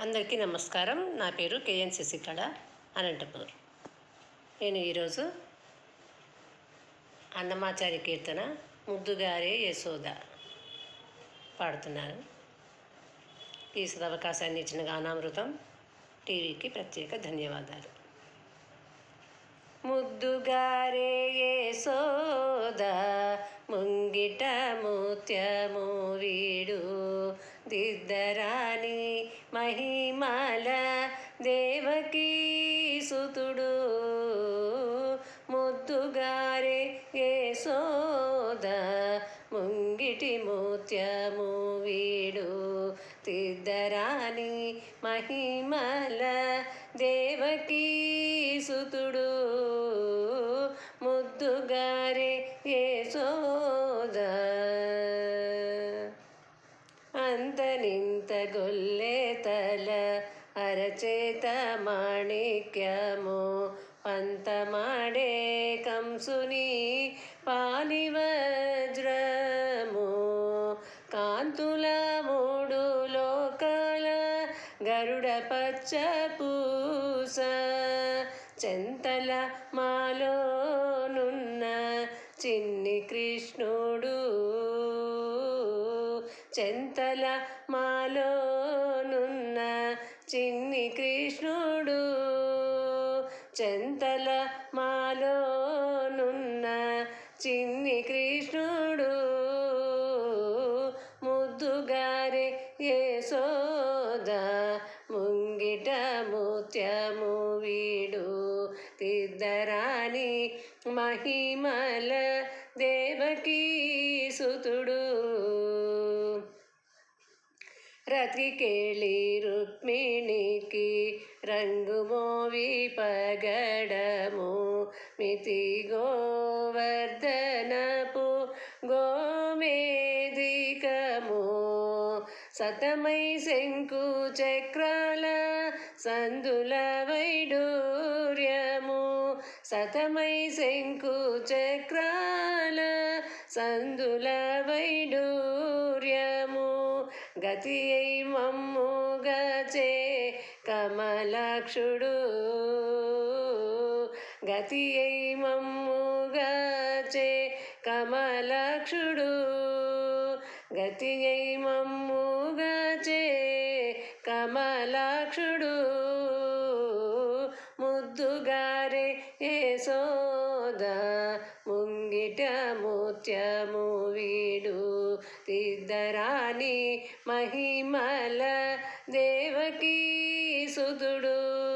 అందరికీ నమస్కారం. నా పేరు కేఎన్ శశికళ అనంతపూర్. నేను ఈరోజు అన్నమాచారి కీర్తన ముద్దుగారే యశోద పాడుతున్నాను. ఈ సదవకాశాన్ని ఇచ్చిన గానామృతం టీవీకి ప్రత్యేక ధన్యవాదాలు. ముద్దుగారే యశోద ముంగిట ముత్యము వీడు దిద్దరా మహిమల దేవకీ సుతుడు. ముద్దుగారే యశోద ముంగిటి ముత్యము వీడు. తిద్దరాని మహిమల దేవకీ సుతుడు. ముద్దుగారే యశోద అరచేత మాణిక్యము పంతమాడే కంసుని పాలివజ్రము. కాంతుల మూడు లోకాల గరుడ పచ్చ పూస చెంతల మాలోనున్న చిన్ని కృష్ణుడు చెంతల మాలోనున్న చిన్ని కృష్ణుడు. చెంతల మాలోనున్న చిన్ని కృష్ణుడు. ముద్దుగారే యశోద ముంగిట ముత్యము వీడు. తిద్దరాని మహిమల దేవకీ సుతుడు. రతికేళి రుక్మిణికి రంగుమోవి పగడము. మితి గోవర్ధనపు గోమేదికము సతమై శంకు చక్రాల సందుల వైడూర్యము. సతమై శంకు చక్రాల సందుల వైడూ గతి అయి మమ్ముగచే కమలాక్షుడు. గతి అయి మమ్ముగచే కమలాక్షుడు. గతి అయి మమ్ముగచే కమలాక్షుడు. ముద్దుగారే యశోద ముంగిట ముత్యము వీడు. తిద్దరాని మహిమల దేవకీ సుతుడు.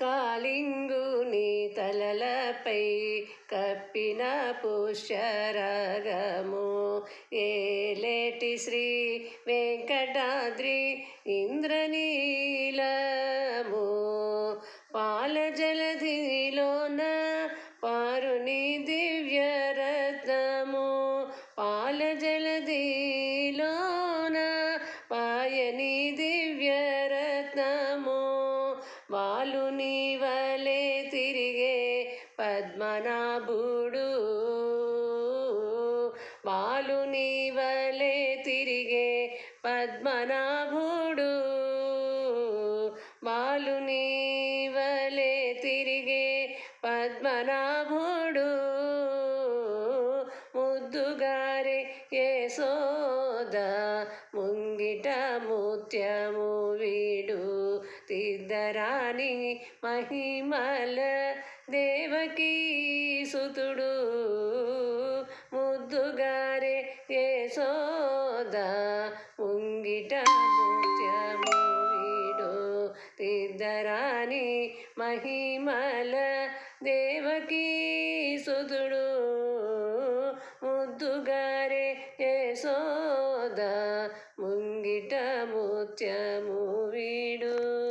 కాలింగుని తలలపై కప్పిన పుష్యరాగము. ఏలేటి శ్రీ వెంకటాద్రి ఇంద్రని పద్మనాభుడు. వాలుని నీవలే తిరిగే పద్మనాభుడు. వాలుని నీవలే తిరిగే పద్మనాభుడు. ముద్దుగారే యశోద ముంగిట ముత్యము తిద్దరాని మహిమల దేవకీ సుతుడు. ముద్దుగారే యశోద ముంగిట ముత్యము వీడు. తిద్దరాని మహిమల దేవకీ సుతుడు. ముద్దుగారే యశోద ముంగిట ముత్యము వీడు.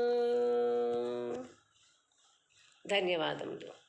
ధన్యవాదములు.